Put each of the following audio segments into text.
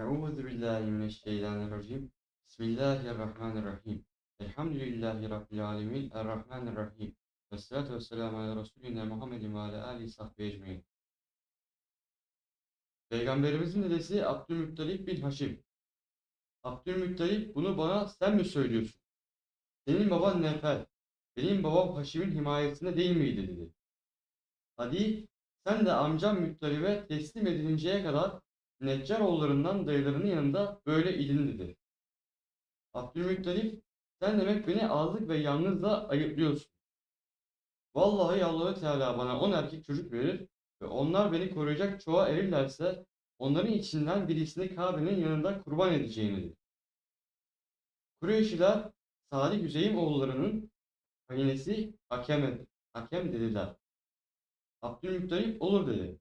Euzu billahi mineşşeytanirracim. Bismillahirrahmanirrahim. Elhamdülillahi Rabbil alemin. Errahmanirrahim. Vessalatu vesselamu ala Resulina Muhammedin ve ala alihi sahbihi ecmaîn. Peygamberimizin dedesi Abdülmuttalip bin Haşim. Abdülmuttalip bunu bana sen mi söylüyorsun? Senin baban Nefel, benim babam Haşim'in himayesinde değil miydi dedi. Hadi sen de amcam Muttalip'e teslim edilinceye kadar Neccaroğullarından dayılarının yanında böyle idin dedi. Abdülmuttalip sen demek beni azlık ve yalnızla ayıplıyorsun. Vallahi Allahu Teala bana on erkek çocuk verir ve onlar beni koruyacak çoğa erirlerse onların içinden birisini Kabe'nin yanında kurban edeceğini dedi. Kureyşliler Salih Hüseyin oğullarının kahinesi Hakem, Hakem dediler. Abdülmuttalip olur dedi.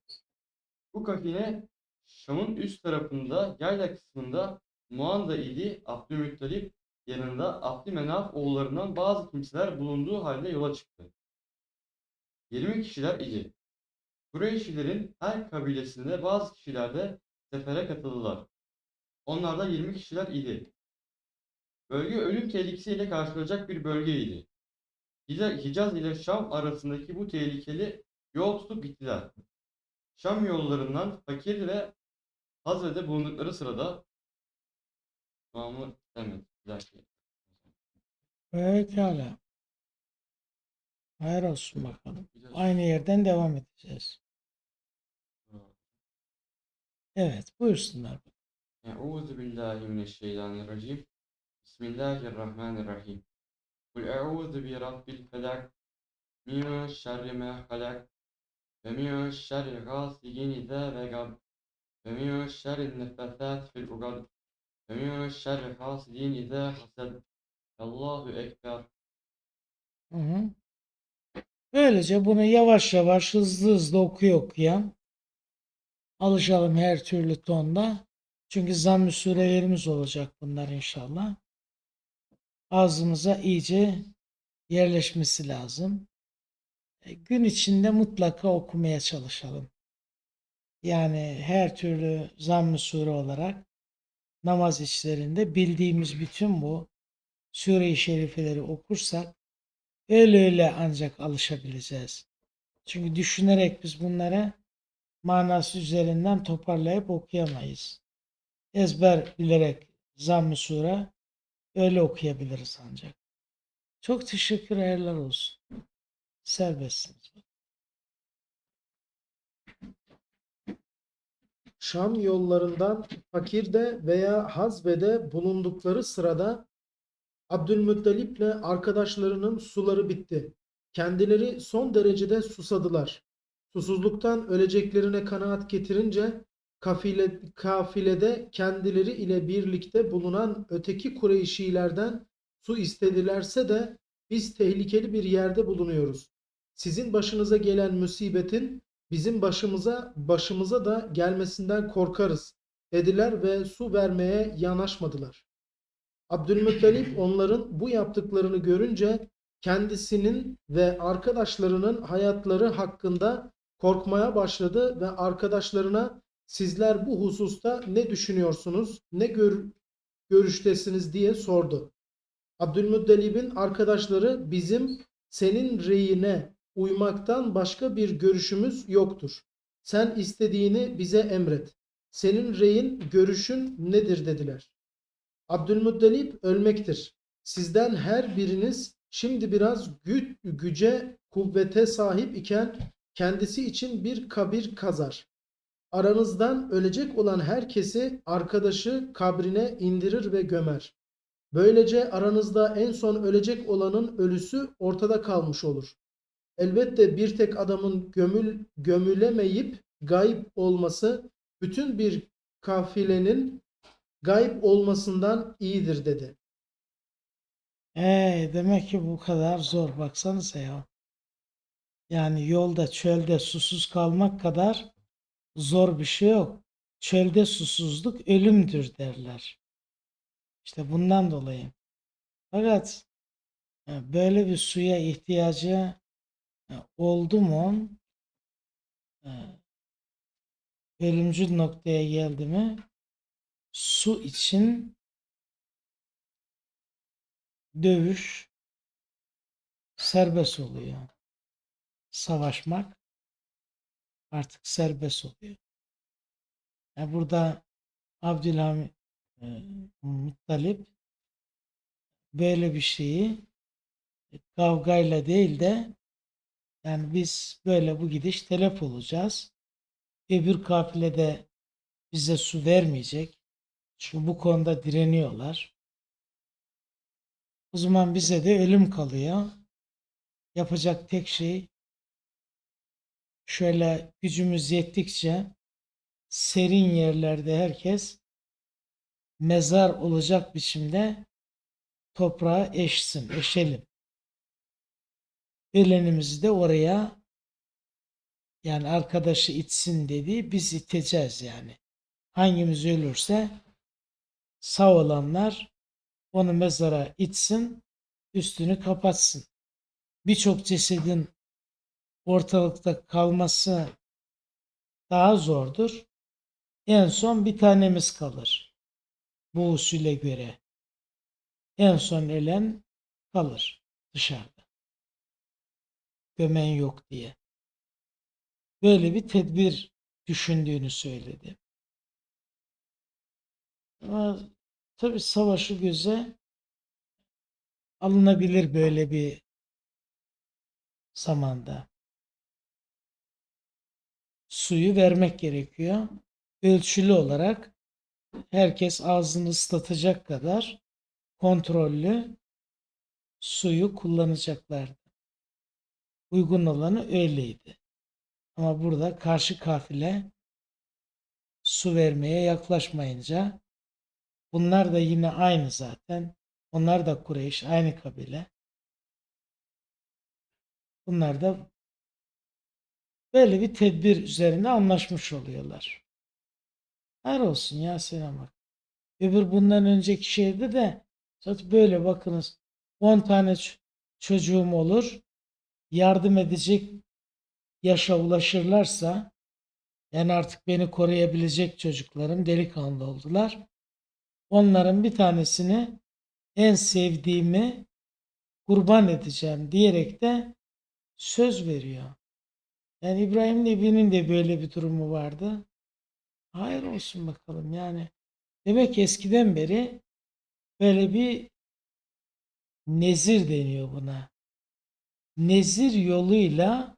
Bu kafine Şam'ın üst tarafında yayla kısmında Muanda ili Abdülmuttalip yanında Abdümenaf oğullarından bazı kimseler bulunduğu halde yola çıktı. 20 kişiler idi. Kureyşlilerin her kabilesinde bazı kişiler de sefere katıldılar. Onlar da 20 kişiler idi. Bölge ölüm tehlikesiyle karşılanacak bir bölgeydi. Hica- Hicaz ile Şam arasındaki bu tehlikeli yol tutup gittiler. Şam yollarından fakir ve Hazre'de bulundukları sırada Mahmud Demet bir dakika. Pekala. Hayır olsun bakalım. Aynı yerden devam edeceğiz. Evet, buyursunlar. Euzu billahi mineşşeytanirracim. Bismillahirrahmanirrahim. Kul euzu bi rabbil felak min şerri ma halak ve min şerri gasikin ve min şerri nefesat fil ugad ve min şerri hasidin izâ hasad. Allahu ekber. Böylece bunu yavaş yavaş hızlı hızlı okuya okuya alışalım her türlü tonda. Çünkü zamm-ı surelerimiz olacak bunlar inşallah. Ağzımıza iyice yerleşmesi lazım. E, Gün içinde mutlaka okumaya çalışalım. Yani her türlü zamm-ı sure olarak namaz içlerinde bildiğimiz bütün bu sure-i şerifeleri okursak öyle öyle ancak alışabileceğiz. Çünkü düşünerek biz bunları manası üzerinden toparlayıp okuyamayız. Ezber bilerek zamm-ı sure öyle okuyabiliriz ancak. Çok teşekkür hayırlar olsun. Serbestsiniz. Şam yollarından fakirde veya hazbede bulundukları sırada Abdülmuttalip'le arkadaşlarının suları bitti. Kendileri son derecede susadılar. Susuzluktan öleceklerine kanaat getirince kafile, kafilede kendileri ile birlikte bulunan öteki Kureyşilerden su istedilerse de biz tehlikeli bir yerde bulunuyoruz. Sizin başınıza gelen musibetin bizim başımıza başımıza da gelmesinden korkarız dediler ve su vermeye yanaşmadılar. Abdülmuttalip onların bu yaptıklarını görünce kendisinin ve arkadaşlarının hayatları hakkında korkmaya başladı ve arkadaşlarına sizler bu hususta ne düşünüyorsunuz, ne gör, görüştesiniz diye sordu. Abdülmuttalib'in arkadaşları bizim senin reyine uymaktan başka bir görüşümüz yoktur. Sen istediğini bize emret. Senin reyin, görüşün nedir dediler. Abdülmuttalip ölmektir. Sizden her biriniz şimdi biraz gü- güce, kuvvete sahip iken kendisi için bir kabir kazar. Aranızdan ölecek olan herkesi arkadaşı kabrine indirir ve gömer. Böylece aranızda en son ölecek olanın ölüsü ortada kalmış olur. Elbette bir tek adamın gömül, gömülemeyip gayb olması bütün bir kafilenin gayb olmasından iyidir dedi. Ee, demek ki bu kadar zor. Baksanıza ya. Yani yolda çölde susuz kalmak kadar zor bir şey yok. Çölde susuzluk ölümdür derler. İşte bundan dolayı. Fakat e, böyle bir suya ihtiyacı oldu mu e, ölümcül noktaya geldi mi su için dövüş serbest oluyor. Savaşmak artık serbest oluyor. Yani burada Abdülhamit e, Muttalip böyle bir şeyi kavgayla değil de yani biz böyle bu gidiş telef olacağız. Öbür kafile de bize su vermeyecek. Çünkü bu konuda direniyorlar. O zaman bize de ölüm kalıyor. Yapacak tek şey şöyle gücümüz yettikçe serin yerlerde herkes mezar olacak biçimde toprağa eşsin, eşelim. Ölenimizi de oraya yani arkadaşı itsin dedi biz iteceğiz yani. Hangimiz ölürse sağ olanlar onu mezara itsin, üstünü kapatsın. Birçok cesedin ortalıkta kalması daha zordur. En son bir tanemiz kalır. Bu usule göre. En son ölen kalır dışarıda. Gömen yok diye. Böyle bir tedbir düşündüğünü söyledi. Ama tabii savaşı göze alınabilir böyle bir zamanda. Suyu vermek gerekiyor. Ölçülü olarak herkes ağzını ıslatacak kadar kontrollü suyu kullanacaklardı. Uygun olanı öyleydi. Ama burada karşı kafile su vermeye yaklaşmayınca bunlar da yine aynı zaten. Onlar da Kureyş, aynı kabile. Bunlar da böyle bir tedbir üzerine anlaşmış oluyorlar. Her olsun ya selam. Öbür bundan önceki şeyde de zaten böyle bakınız 10 tane çocuğum olur yardım edecek yaşa ulaşırlarsa yani artık beni koruyabilecek çocuklarım delikanlı oldular. Onların bir tanesini en sevdiğimi kurban edeceğim diyerek de söz veriyor. Yani İbrahim Nebi'nin de böyle bir durumu vardı. Hayır olsun bakalım yani. Demek ki eskiden beri böyle bir nezir deniyor buna. Nezir yoluyla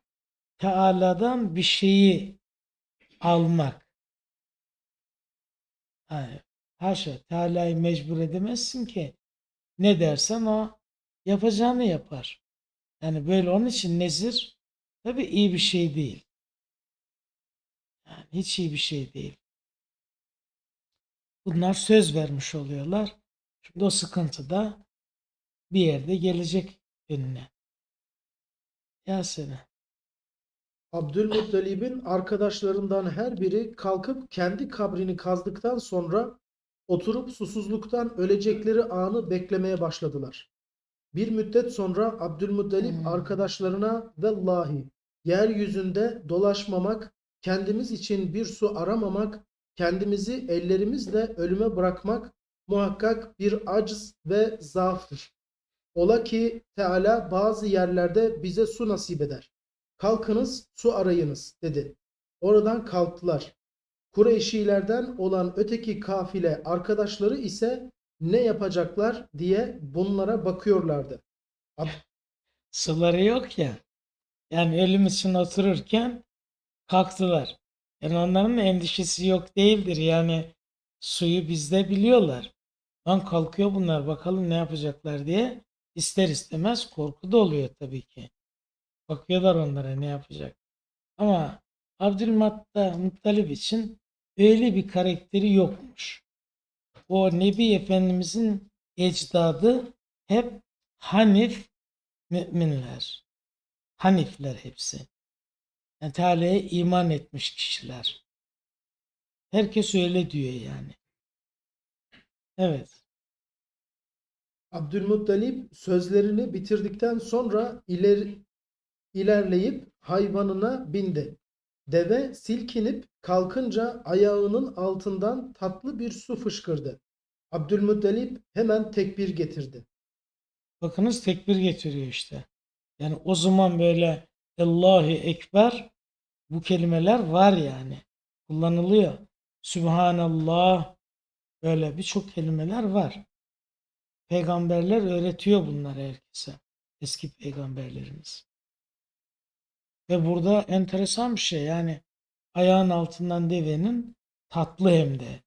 Teala'dan bir şeyi almak. Yani haşa Teala'yı mecbur edemezsin ki. Ne dersen o yapacağını yapar. Yani böyle onun için nezir tabii iyi bir şey değil. Yani hiç iyi bir şey değil. Bunlar söz vermiş oluyorlar. Şimdi o sıkıntı da bir yerde gelecek önüne. Ya seni. Abdülmuttalib'in arkadaşlarından her biri kalkıp kendi kabrini kazdıktan sonra oturup susuzluktan ölecekleri anı beklemeye başladılar. Bir müddet sonra Abdülmuttalip Hmm. arkadaşlarına vallahi yeryüzünde dolaşmamak, kendimiz için bir su aramamak, kendimizi ellerimizle ölüme bırakmak muhakkak bir aciz ve zaaftır. Ola ki Teala bazı yerlerde bize su nasip eder. Kalkınız su arayınız dedi. Oradan kalktılar. Kureyşilerden olan öteki kafile arkadaşları ise ne yapacaklar diye bunlara bakıyorlardı. Suları yok ya. Yani ölüm için otururken kalktılar. Yani onların endişesi yok değildir. Yani suyu bizde biliyorlar. Lan kalkıyor bunlar bakalım ne yapacaklar diye ister istemez korku da oluyor tabii ki. Bakıyorlar onlara ne yapacak. Ama Abdülmuttalip için öyle bir karakteri yokmuş. O Nebi Efendimizin ecdadı hep Hanif müminler. Hanifler hepsi. Yani Teala'ya iman etmiş kişiler. Herkes öyle diyor yani. Evet. Abdülmuttalip sözlerini bitirdikten sonra ileri, ilerleyip hayvanına bindi. Deve silkinip kalkınca ayağının altından tatlı bir su fışkırdı. Abdülmuttalip hemen tekbir getirdi. Bakınız tekbir getiriyor işte. Yani o zaman böyle Allahu Ekber bu kelimeler var yani. Kullanılıyor. Sübhanallah böyle birçok kelimeler var. Peygamberler öğretiyor bunları herkese. Eski peygamberlerimiz. Ve burada enteresan bir şey yani ayağın altından devenin tatlı hem de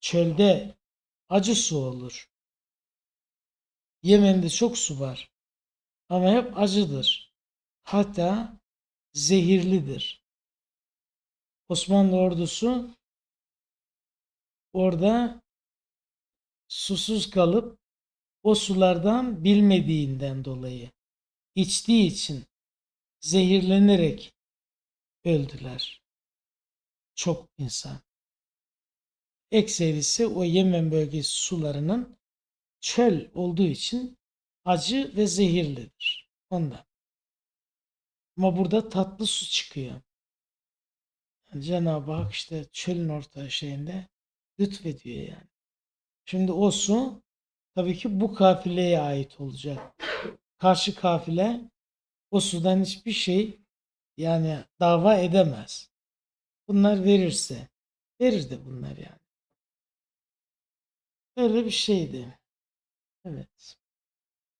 çölde acı su olur. Yemen'de çok su var. Ama hep acıdır. Hatta zehirlidir. Osmanlı ordusu orada susuz kalıp o sulardan bilmediğinden dolayı içtiği için zehirlenerek öldüler. Çok insan. Ekserisi o Yemen bölgesi sularının çöl olduğu için acı ve zehirlidir. Ondan. Ama burada tatlı su çıkıyor. Yani Cenab-ı Hak işte çölün orta şeyinde lütfediyor yani. Şimdi o su tabii ki bu kafileye ait olacak. Karşı kafile o sudan hiçbir şey yani dava edemez. Bunlar verirse verir de bunlar yani. Öyle bir şeydi. Evet.